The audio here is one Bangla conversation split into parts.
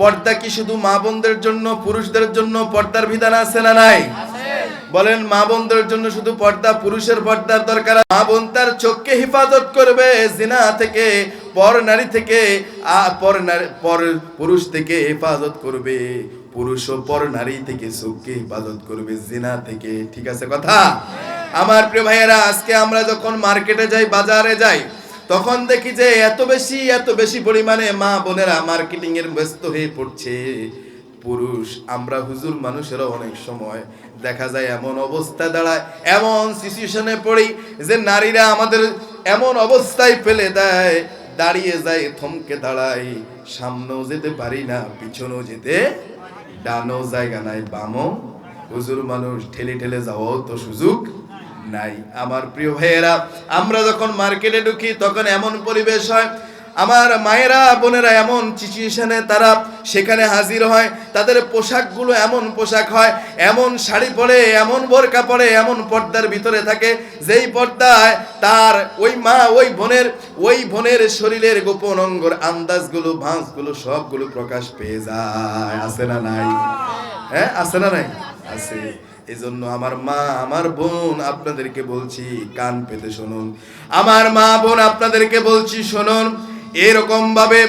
পর্দা কি শুধু মা বোনদের জন্য, পুরুষদের জন্য পর্দার বিধান আছে না নাই? বলেন, মা বোনদের জন্য শুধু পর্দা, পুরুষের পর্দার দরকার মা বোন তার চোখকে হেফাজত করবে, জিনা থেকে, পর নারী থেকে পর পর পুরুষ থেকে হেফাজত করবে। পুরুষ ও পর নারী থেকে চোখকে হেফাজত করবে, জিনা থেকে। ঠিক আছে কথা? আমার প্রিয় ভাইয়েরা, আজকে আমরা যখন মার্কেটে যাই, বাজারে যাই তখন দেখি যে এত বেশি এত বেশি পরিমাণে মা বোনেরা মার্কেটিং এর ব্যস্ত হয়ে পড়ছে। পুরুষ, আমরা হুজুর মানুষেরা অনেক সময় দেখা যায় এমন অবস্থা দাঁড়ায়, এমন সিচুয়েশনে পড়ি যে নারীরা আমাদের এমন অবস্থায় ফেলে দেয়, দাঁড়িয়ে যায়, থমকে দাঁড়াই সামনেও যেতে পারি না, পিছনেও যেতে ডানো জায়গা নাই, বামও। হুজুর মানুষ ঠেলে ঠেলে যাওয়াও তো সুযোগ নাই। আমার প্রিয় ভাইয়েরা, আমরা যখন মার্কেটে ঢুকি, তখন এমন পরিবেশ হয়, আমার মায়েরা, বোনেরা এমন সিচুয়েশনে তারা সেখানে হাজির হয়, তাদের পোশাকগুলো এমন পোশাক হয়, এমন শাড়ি পরে, এমন বোরকা পরে, এমন পর্দার ভিতরে থাকে, যেই পর্দায় তার ওই মা, ওই বোনের ওই বোনের শরীরের গোপন অঙ্গর আন্দাজগুলো, ভাঁজগুলো, সবগুলো প্রকাশ পেয়ে যায়। আছে না নাই? হ্যাঁ আছে না নাই? আছে। এজন্য আমার মা আমার বোন আপনাদেরকে বলছি কান পেতে শুনুন। আমার মা বোন আপনাদেরকে বলছি শুনুন। এরকম ভাবে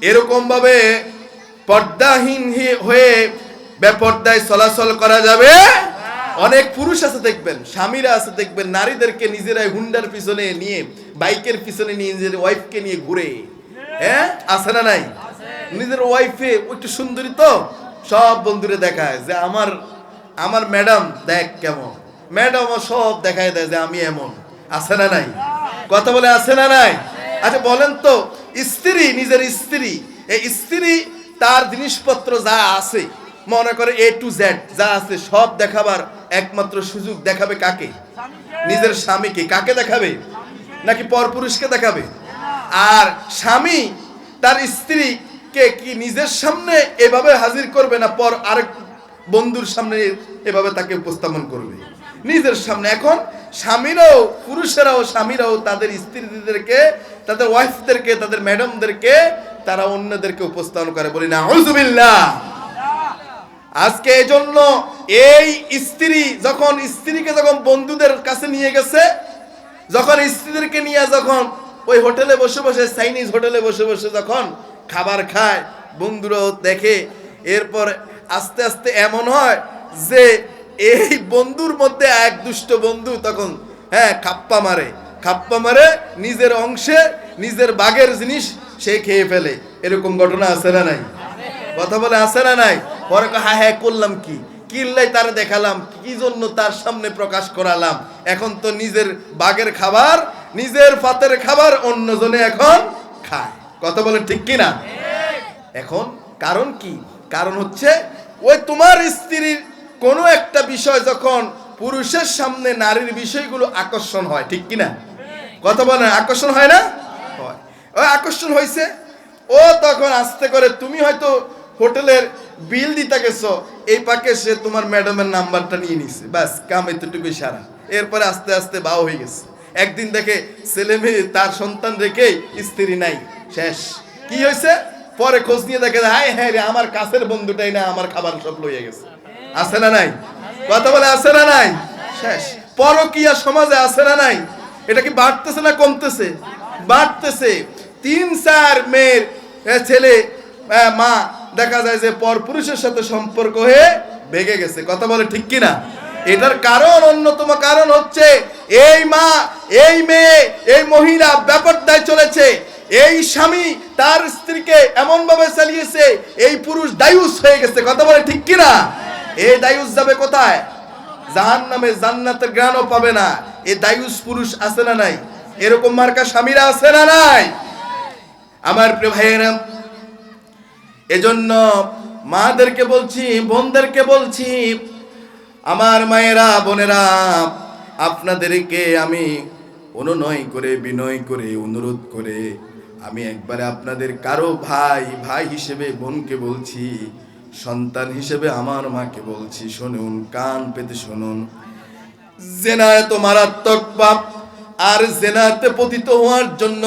এরকম ভাবে পর্দাহীন হয়ে বেপর্দায় চলাচল করা যাবে। অনেক পুরুষ আছে দেখবেন স্বামীরা আছে দেখবেন নারীদেরকে নিজেরাই হুন্ডার পিছনে নিয়ে বাইকের পিছনে নিয়ে নিজের ওয়াইফকে নিয়ে ঘুরে। হ্যাঁ? আছে না নাই? নিজের ওয়াইফে একটু সুন্দরী তো? সব বন্ধুরে দেখায় যে আমার আমার ম্যাডাম, দেখ কেমন। ম্যাডাম সব দেখায় দেয় যে আমি এমন। আছে না নাই? কথা বলে আছে না নাই? আচ্ছা বলেন তো, স্ত্রী, নিজের স্ত্রী, এই স্ত্রী তার জিনিসপত্র যা আছে, মনে করে এ টু জেড যা আছে, সব দেখাবার একমাত্র সুযোগ দেখাবে কাকে? নিজের স্বামীকে। কাকে দেখাবে? নাকি পরপুরুষকে দেখাবে? আর স্বামী তার স্ত্রীকে কি নিজের সামনে এভাবে হাজির করবে না? পর আরেক বন্ধুর সামনে এভাবে তাকে উপস্থাপন করবে। নিজের সামনে। এখন স্বামীরাও, পুরুষেরাও, স্বামীরাও তাদের স্ত্রীদেরকে, তাদের ওয়াইফদেরকে, তাদের ম্যাডামদেরকে, তারা অন্যদেরকে উপস্থাপন করে। বলি না হজুবিল্লাহ আজকে এই জন্য এই স্ত্রী যখন স্ত্রীকে যখন বন্ধুদের কাছে নিয়ে গেছে, যখন স্ত্রীদেরকে নিয়ে যখন ওই হোটেলে বসে বসে, চাইনিজ হোটেলে বসে বসে যখন খাবার খায়, বন্ধুরাও দেখে, এরপর আস্তে আস্তে এমন হয় যে এই বন্ধুর মধ্যে এক দুষ্ট বন্ধু তখন হ্যাঁ খাপ্পা মারে। খাপ্পা মারে, নিজের অংশে নিজের বাগের জিনিস সে খেয়ে ফেলে। এরকম ঘটনা আছে না নাই? কথা বলে আছে না নাই? পরে হ্যাঁ হ্যাঁ করলাম কি? কিল্লাই তার দেখালাম, কি জন্য তার সামনে প্রকাশ করালাম? এখন তো নিজের বাগের খাবার, নিজের ফাতের খাবার অন্যজনে এখন খায়। কথা বলে ঠিক কি না এখন কারণ কি? কারণ হচ্ছে ওই তোমার স্ত্রীর কোনো একটা বিষয় যখন পুরুষের সামনে নারীর বিষয়গুলো আকর্ষণ হয়, ঠিক কি না কথা বলেন, আকর্ষণ হয় না? হয়। ওই আকর্ষণ হয়েছে ও তখন আস্তে করে, তুমি হয়তো হোটেলের বিল দিতে গেছো, এই পাকে সে তোমার ম্যাডামের নাম্বারটা নিয়ে নিছে ব্যাস কাম এতটুকুই সারা। এরপরে আস্তে আস্তে বাও হয়ে গেছে। একদিন দেখে ছেলে মেয়ে, তার সন্তান রেখেই স্ত্রী নাই, শেষ। কি হয়েছে পরে খোঁজ নিয়ে দেখে হায় হ্যাঁ রে আমার কাছের বন্ধুটাই না আমার খাবার সব লইয়া গেছে। আছে না নাই? কথা বলে আছে না নাই? শেষ। পরকিয়া সমাজে আছে না নাই? এটা কি বাড়তেছে না কমতেছে? বাড়তেছে। তিন চার মেয়ের ছেলে মা দেখা যায় যে পর পুরুষের সাথে সম্পর্ক হয়ে ভেগে গেছে। কথা বলে ঠিক কিনা? এটার কারণ অন্যতম কারণ হচ্ছে এই মা এই মেয়ে এই মহিলা ব্যাপারটায় চলেছে। এই স্বামী তার স্ত্রীকে এমন ভাবে চালিয়েছে, এই পুরুষ দায়ুস হয়ে গেছে। কথা বলে ঠিক কিনা? এই দায়ুস যাবে কোথায়? জাহান নামে জান্নাতের জ্ঞানও পাবে না। এ দায়ুস পুরুষ আছে না নাই? এরকম মার্কা স্বামীরা আছে না নাই? আমার প্রিয় ভাইয়েরা, এজন্য মাদেরকে বলছি, বোনদেরকে বলছি, আমার মায়েরা, বোনেরা, আপনাদেরকে আমি অনুনয় করে, বিনয় করে, অনুরোধ করে আমি একবারে আপনাদের কারও ভাই ভাই হিসেবে বোনকে বলছি, সন্তান হিসেবে আমার মাকে বলছি, শুনুন, কান পেতে শুনুন। জেনা এত মারাত্মক পাপ, আর জেনাতে পতিত হওয়ার জন্য,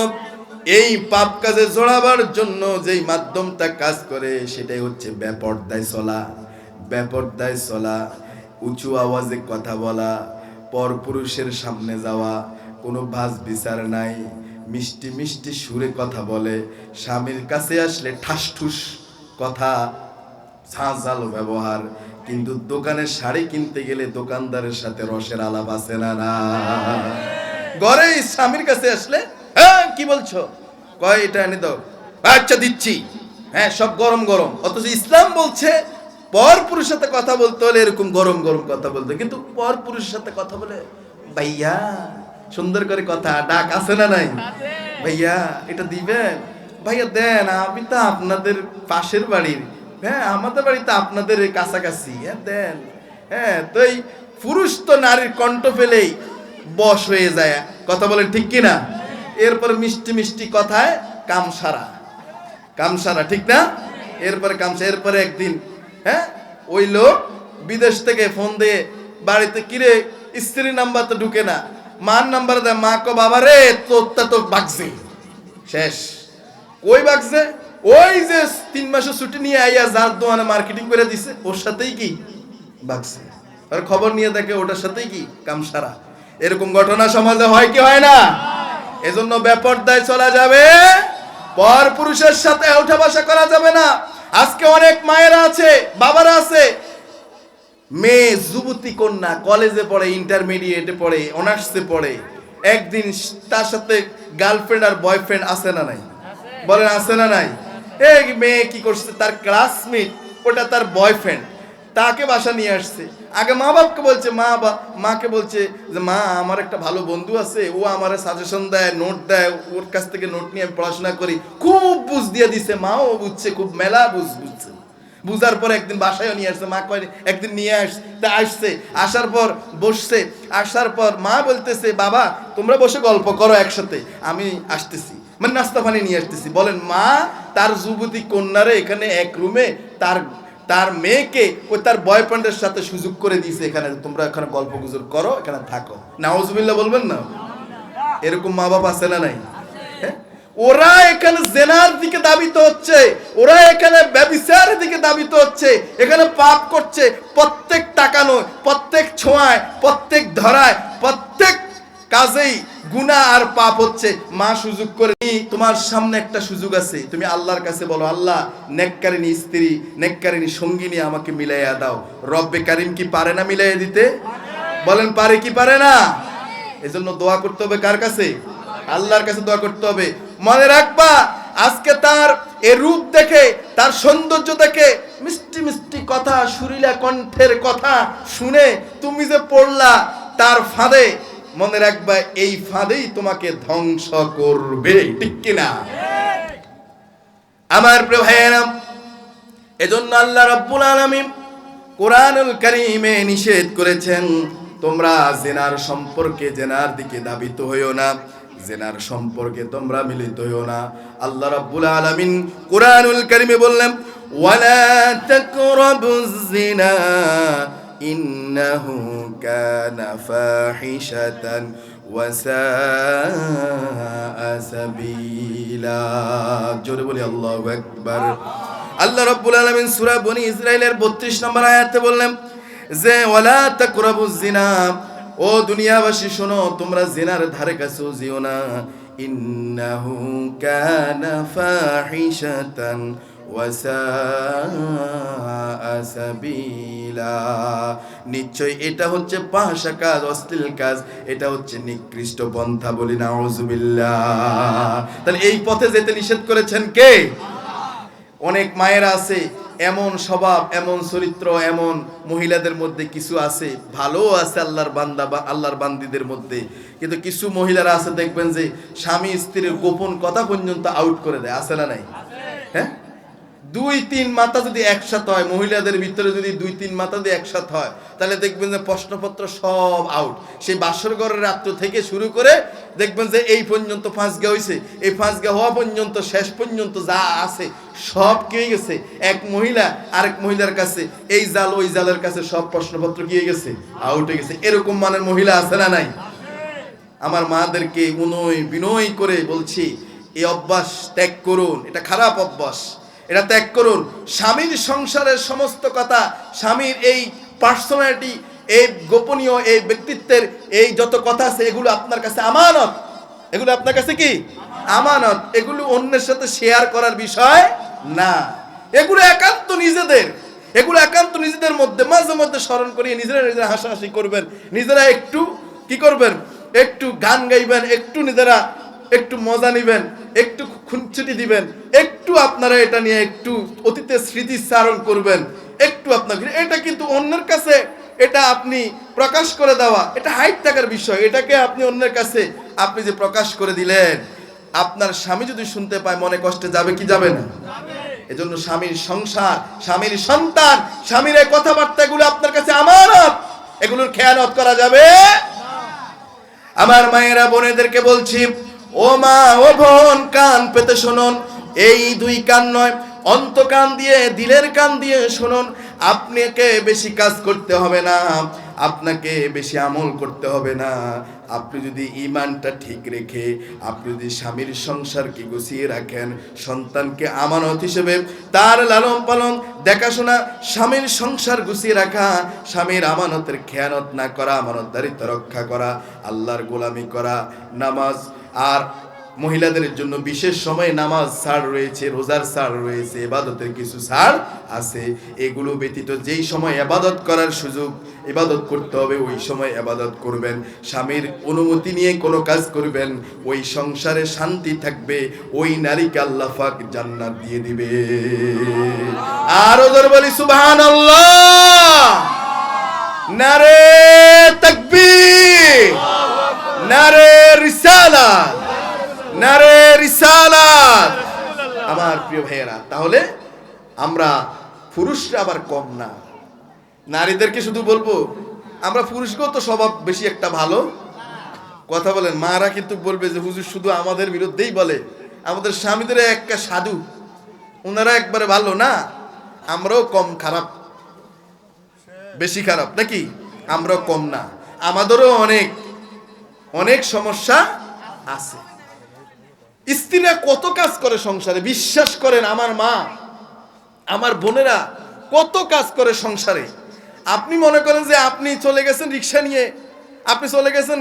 এই পাপ কাজে জড়াবার জন্য যেই মাধ্যমটা কাজ করে, সেটাই হচ্ছে ব্যাপরদায় চলা ব্যাপরদায় চলা, উঁচু আওয়াজে কথা বলা, পরপুরুষের সামনে যাওয়া, কোনো ভাস বিচার নাই মিষ্টি মিষ্টি সুরে কথা বলে। স্বামীর কাছে আসলে ঠাসঠুস কথা ঝাঁঝালো ব্যবহার। কিন্তু দোকানে শাড়ি কিনতে গেলে দোকানদারের সাথে রসের আলাপ আছে না না? ঘরে স্বামীর কাছে আসলে হ্যাঁ কি বলছো? কয়, এটা এনে দাও। আচ্ছা দিচ্ছি। হ্যাঁ সব গরম গরম। অথচ ইসলাম বলছে, পর পুরুষের সাথে কথা বলতে হলে এরকম গরম গরম কথা বলতে। কিন্তু পর পুরুষের সাথে কথা বলে, ভাইয়া সুন্দর করে কথা ডাক আছে না নাই? ভাইয়া এটা দিবেন? ভাইয়া দেন আমি তো আপনাদের পাশের বাড়ির। হ্যাঁ আমাদের বাড়িতে আপনাদের কাছাকাছি। হ্যাঁ দেন। হ্যাঁ তো এই পুরুষ তো নারীর কণ্ঠ পেলেই বস হয়ে যায়। কথা বলেন ঠিক কিনা? এরপর মিষ্টি মিষ্টি কথায় কাম সারা কাম সারা ঠিক না? এরপরে কামসা এরপরে একদিন হ্যাঁ ওই লোক বিদেশ থেকে ফোন দিয়ে বাড়িতে কিরে? স্ত্রীর নাম্বার তো ঢুকে না। মার নাম্বার দেয়, মা কো বাবা রে তোরটা তো বাগছে। শেষ। ওই বাগছে? ওই যে তিন মাসের ছুটি নিয়ে আইয়া যার দোকানে মার্কেটিং করে দিছে, ওর সাথেই কি বাগছে? আর খবর নিয়ে দেখে ওটার সাথেই কি কাম সারা? এরকম ঘটনা সমাজে হয় কি হয় না? এজন্য ব্যাপারদায় চলা যাবে, পর পুরুষের সাথে উঠা বসা করা যাবে না। আজকে অনেক মায়েরা আছে, বাবারা আছে মেয়ে যুবতী কন্যা কলেজে পড়ে ইন্টারমিডিয়েটে পড়ে অনার্সে পড়ে, একদিন তার সাথে গার্লফ্রেন্ড আর বয়ফ্রেন্ড আছে না নাই? বলেন আছে না নাই? এই মেয়ে কি করছে? তার ক্লাসমেট ওটা তার বয়ফ্রেন্ড তাকে বাসা নিয়ে আসছে। আগে মা বাপকে বলছে, মা বা, মাকে বলছে যে, মা, আমার একটা ভালো বন্ধু আছে, ও আমার সাজেশন দেয় নোট দেয়, ওর কাছ থেকে নোট নিয়ে আমি পড়াশোনা করি। খুব বুঝ দিয়ে দিছে, মাও বুঝছে, খুব মেলা বুঝ বুঝছে। বুঝার পর একদিন বাসায়ও নিয়ে আসছে, মা কয়, একদিন নিয়ে আস তা আসছে, আসার পর বসছে, আসার পর মা বলতেছে, বাবা, তোমরা বসে গল্প করো একসাথে, আমি আসতেছি। মানে নাস্তা পানি নিয়ে আসতেছি। বলেন, মা, তার যুবতী কন্যারে এখানে এক রুমে তার তার মেয়েকে ও তার বয়ফ্রেন্ডের সাথে সুযোগ করে দিয়েছে এখানে। তোমরা এখানে গল্প গুজর করো, এখানে থাকো। নাউজুবিল্লাহ বলবেন না? এরকম মা বাবা আছে না নাই? ওরা এখানে জেনার দিকে দাবিত হচ্ছে, ওরা এখানে ব্যবিচারের দিকে দাবিত হচ্ছে, এখানে পাপ করছে প্রত্যেক তাকানোয় প্রত্যেক ছোঁয়ায়, প্রত্যেক ধরায়, প্রত্যেক কাজেই গুনাহ আর পাপ হচ্ছে। মা সুযোগ করে তোমার সামনে একটা সুযোগ আছে। তুমি আল্লাহর কাছে বলো, আল্লাহ, নেককারিনী স্ত্রী, নেককারিনী সঙ্গিনী আমাকে মিলাইয়া দাও। রব্বে কারিম কি পারে না মিলাইয়া দিতে? বলেন, পারে কি পারে না? এজন্য দোয়া করতে হবে কার কাছে? আল্লাহর কাছে দোয়া করতে হবে। মনে রাখবা, আজকে তার এ রূপ দেখে, তার সৌন্দর্য দেখে মিষ্টি মিষ্টি কথা, সুরিলা কণ্ঠের কথা শুনে তুমি যে পড়লা তার ফাঁদে, মনে রাখবা এই ফাঁদেই তোমাকে ধ্বংস করবে, ঠিক কিনা? আমার প্রিয় ভাইয়েরা এজন্য আল্লাহ রাব্বুল আলামিন কোরআনুল কারীমে নিষেধ করেছেন, তোমরা জেনার সম্পর্কে জেনার দিকে ধাবিত হইও না। জেনার সম্পর্কে তোমরা মিলিত হইও না। আল্লাহ রাব্বুল আলামিন কোরআনুল কারীমে বললেন, ওয়ালা তাকরাবুজ জিনা ইন্নাহু কানা ফাহিশাতান ওয়াসাআ সাবিলা। জোরে বলি, আল্লাহু আকবার। আল্লাহ রাব্বুল আলামিন সূরা বনি ইসরাইলের 32 নম্বর আয়াতে বললেন, যে ওয়ালা তাকরাবুজ জিনা ও দুনিয়াবাসী, শোনো, তোমরা জিনার ধারে কাছেও যেও না। ইন্নাহু কানা ফাহিশাতান নিশ্চয় এটা হচ্ছে পাশা কাজ, অশ্লীল কাজ, এটা হচ্ছে নিকৃষ্ট পন্থা বলি না তাহলে এই পথে যেতে নিষেধ করেছেন কে? অনেক মায়েরা আছে এমন স্বভাব, এমন চরিত্র, এমন মহিলাদের মধ্যে কিছু আছে ভালো আছে আল্লাহর বান্দা বা আল্লাহর বান্দিদের মধ্যে। কিন্তু কিছু মহিলারা আছে দেখবেন যে স্বামী স্ত্রীর গোপন কথা পর্যন্ত আউট করে দেয়, আছে না নাই? হ্যাঁ? দুই তিন মাথা যদি একসাথে হয়, মহিলাদের ভিতরে যদি দুই তিন মাথা দিয়ে একসাথে হয়, তাহলে দেখবেন যে প্রশ্নপত্র সব আউট সেই বাসর ঘরের রাত্র থেকে শুরু করে দেখবেন যে এই পর্যন্ত ফাঁস গা হয়েছে এই ফাঁস গা হওয়া পর্যন্ত, শেষ পর্যন্ত যা আছে সব হয়ে গেছে? এক মহিলা, আরেক মহিলার কাছে, এই জাল, ওই জালের কাছে সব প্রশ্নপত্র কি হয়ে গেছে? আউট হয়ে গেছে। এরকম মানের মহিলা আছে না নাই? আমার মাদেরকে উনয় বিনয় করে বলছি, এই অভ্যাস ত্যাগ করুন, এটা খারাপ অভ্যাস। এটা ত্যাগ করুন। স্বামীর সংসারের সমস্ত কথা, স্বামীর এই পার্সোনালিটি এই গোপনীয়, এই ব্যক্তিত্বের এই যত কথা আছে, এগুলো আপনার কাছে আমানত। এগুলো আপনার কাছে কি? আমানত। এগুলো অন্যের সাথে শেয়ার করার বিষয় না। এগুলো একান্ত নিজেদের। এগুলো একান্ত নিজেদের মধ্যে, মাঝে মধ্যে স্মরণ করিয়ে নিজেরা নিজেরা হাসাহাসি করবেন। নিজেরা একটু কি করবেন? একটু গান গাইবেন, একটু নিজেরা একটু মজা নিবেন, একটু খুনছুটি দিবেন, একটু আপনারা এটা নিয়ে একটু অতীতের স্মৃতিচারণ করবেন, একটু আপনার এটা কিন্তু অন্যের কাছে, এটা আপনি প্রকাশ করে দেওয়া, এটা হাইট থাকার বিষয়, এটাকে আপনি অন্যের কাছে, আপনি যে প্রকাশ করে দিলেন, আপনার স্বামী যদি শুনতে পায়, মনে কষ্টে যাবে কি যাবে না? এজন্য স্বামীর সংসার, স্বামীর সন্তান, স্বামীর এই কথাবার্তাগুলো আপনার কাছে আমানত এগুলোর খেয়ালত করা যাবে? আমার মায়েরা, বোনেদেরকে বলছি ও মা ও বোন কান পেতে শুনুন। এই দুই কান নয়, অন্ত কান দিয়ে, দিলের কান দিয়ে শুনুন। আপনাকে বেশি কাজ করতে হবে না, আপনাকে বেশি আমল করতে হবে না। আপনি যদি ইমানটা ঠিক রেখে, আপনি যদি স্বামীর সংসারকে গুছিয়ে রাখেন, সন্তানকে আমানত হিসেবে তার লালন পালন, দেখাশোনা, স্বামীর সংসার গুছিয়ে রাখা, স্বামীর আমানতের খেয়ানত না করা, আমানতদারিত্ব রক্ষা করা, আল্লাহর গোলামি করা, নামাজ আর মহিলাদের জন্য বিশেষ সময়ে নামাজ ছাড় রয়েছে, রোজার ছাড় রয়েছে, এবাদতের কিছু ছাড় আছে। এগুলো ব্যতীত যেই সময় এবাদত করার সুযোগ ইবাদত করতে হবে, ওই সময় এবাদত করবেন। স্বামীর অনুমতি নিয়ে কোনো কাজ করবেন, ওই সংসারে শান্তি থাকবে, ওই নারীকে আল্লাহ পাক জান্নাত দিয়ে দিবে। আর ওদের বলি সুবহান নারে তাকবীর! নারে রিসালাত নারে রিসালাত। আমার প্রিয় ভাইয়েরা, তাহলে আমরা পুরুষরা আবার কম না। নারীদেরকে শুধু বলব, আমরা পুরুষকেও তো স্বভাব বেশি একটা ভালো। কথা বলেন, মারা কিন্তু বলবে যে, হুজুর, শুধু আমাদের বিরুদ্ধেই বলে। আমাদের স্বামীদের একটা সাধু ওনারা একবারে ভালো না। আমরাও কম খারাপ। বেশি খারাপ, নাকি? আমরাও কম না। আমাদেরও অনেক অনেক সমস্যা আছে। স্ত্রীরা কত কাজ করে সংসারে? বিশ্বাস করেন, আমার মা, আমার বোনেরা কত কাজ করে সংসারে? আপনি মনে করেন যে আপনি চলে গেছেন রিক্সা নিয়ে, আপনি চলে গেছেন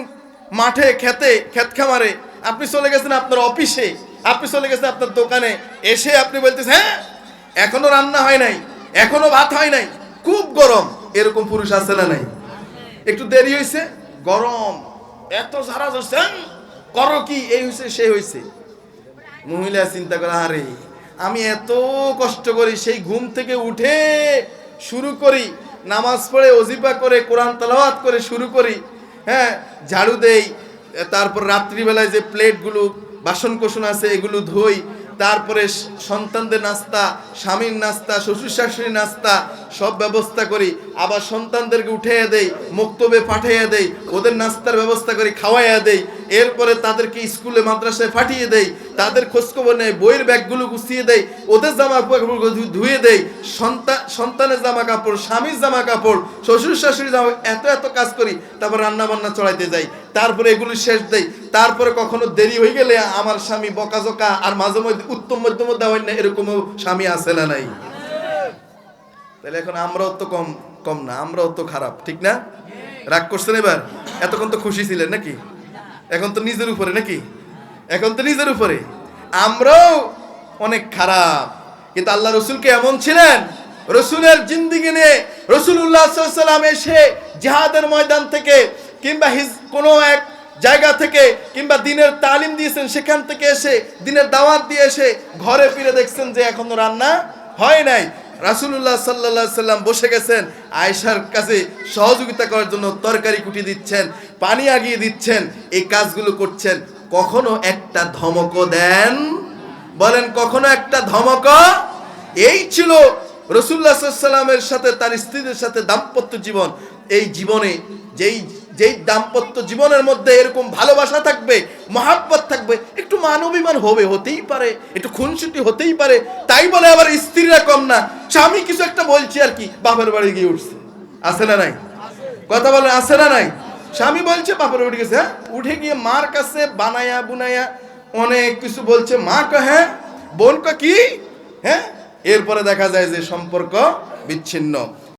মাঠে খেতে ক্ষেত খামারে, আপনি চলে গেছেন আপনার অফিসে, আপনি চলে গেছেন আপনার দোকানে, এসে আপনি বলতেছেন হ্যাঁ এখনও রান্না হয় নাই, এখনও ভাত হয় নাই, খুব গরম। এরকম পুরুষ আছে না নাই? একটু দেরি হয়েছে গরম। এত সারা ধরছেন করো কি? এই হয়েছে সে হয়েছে মহিলা চিন্তা করা, আরে, আমি এত কষ্ট করি, সেই ঘুম থেকে উঠে শুরু করি, নামাজ পড়ে অজিপা করে, কোরআন তালাওয়াত করে শুরু করি হ্যাঁ ঝাড়ু দেই, তারপর রাত্রিবেলায় যে প্লেটগুলো বাসন কোসন আছে, এগুলো ধুই তারপরে সন্তানদের নাস্তা, স্বামীর নাস্তা শ্বশুর শাশুড়ির নাস্তা, সব ব্যবস্থা করি। আবার সন্তানদেরকে উঠাইয়া দেই, মুক্তবে পাঠাইয়া দেই, ওদের নাস্তার ব্যবস্থা করি, খাওয়াইয়া দেই। এরপরে তাদেরকে স্কুলে, মাদ্রাসায় পাঠিয়ে দেই, তাদের খোঁজখবর নেই, বইয়ের ব্যাগগুলো গুছিয়ে দেয় ওদের জামা কাপড় ধুয়ে দেই সন্তান সন্তানের জামা কাপড় স্বামীর জামা কাপড় শ্বশুর শাশুড়ি জামা এত এত কাজ করি, তারপর রান্না বান্না চড়াইতে যাই, তারপরে এগুলি শেষ দেই, তারপরে কখনো দেরি হয়ে গেলে আমার স্বামী বকাঝকা, আর মাঝে মধ্যে, উত্তম মধ্যম হয় না এরকমও স্বামী আছে না নাই? তাহলে এখন আমরাও তো কম কম না, আমরাও তো খারাপ, ঠিক না? রাগ করছেন এবার? এতক্ষণ তো খুশি ছিলেন নাকি? এখন তো নিজের উপরে নাকি? এখন তো নিজের উপরে। আমরাও অনেক খারাপ। কিন্তু আল্লাহ রসুলকে এমন ছিলেন? রসুলের জিন্দিগি নিয়ে রসুল্লাহ সাল্লাম এসে জিহাদের ময়দান থেকে কিংবা হিজ, কোনো এক জায়গা থেকে কিংবা দিনের তালিম দিয়েছেন, সেখান থেকে এসে দিনের দাওয়াত দিয়ে এসে ঘরে ফিরে দেখছেন যে এখনও রান্না হয় নাই। রাসুল্লাহ সাল্লাহ সাল্লাম বসে গেছেন, আয়েশার কাছে সহযোগিতা করার জন্য তরকারি কুটি দিচ্ছেন, পানি আগিয়ে দিচ্ছেন, এই কাজগুলো করছেন। কখনো একটা ধমক দেন? বলেন, কখনো একটা ধমক এই ছিল রসুল্লাহ সাল্লামের সাথে, তার স্ত্রীদের সাথে দাম্পত্য জীবন। এই জীবনে যেই যেই দাম্পত্য জীবনের মধ্যে এরকম ভালোবাসা থাকবে, মহাব্বত থাকবে, একটু মানবিমান হবে, হতেই পারে, একটু খুনসুটি হতেই পারে, তাই বলে আবার স্ত্রীরা কম না। স্বামী কিছু একটা বলছি আর কি, বাপের বাড়ি গিয়ে উঠছে। আছে না নাই? কথা বলে আছে না নাই? স্বামী বলছে, বাপের বাড়ি গেছে হ্যাঁ? উঠে গিয়ে মার কাছে বানায়া বুনায়া অনেক কিছু বলছে, মা ক হ্যাঁ? বোন ক, কি? হ্যাঁ? এরপরে দেখা যায় যে সম্পর্ক বিচ্ছিন্ন।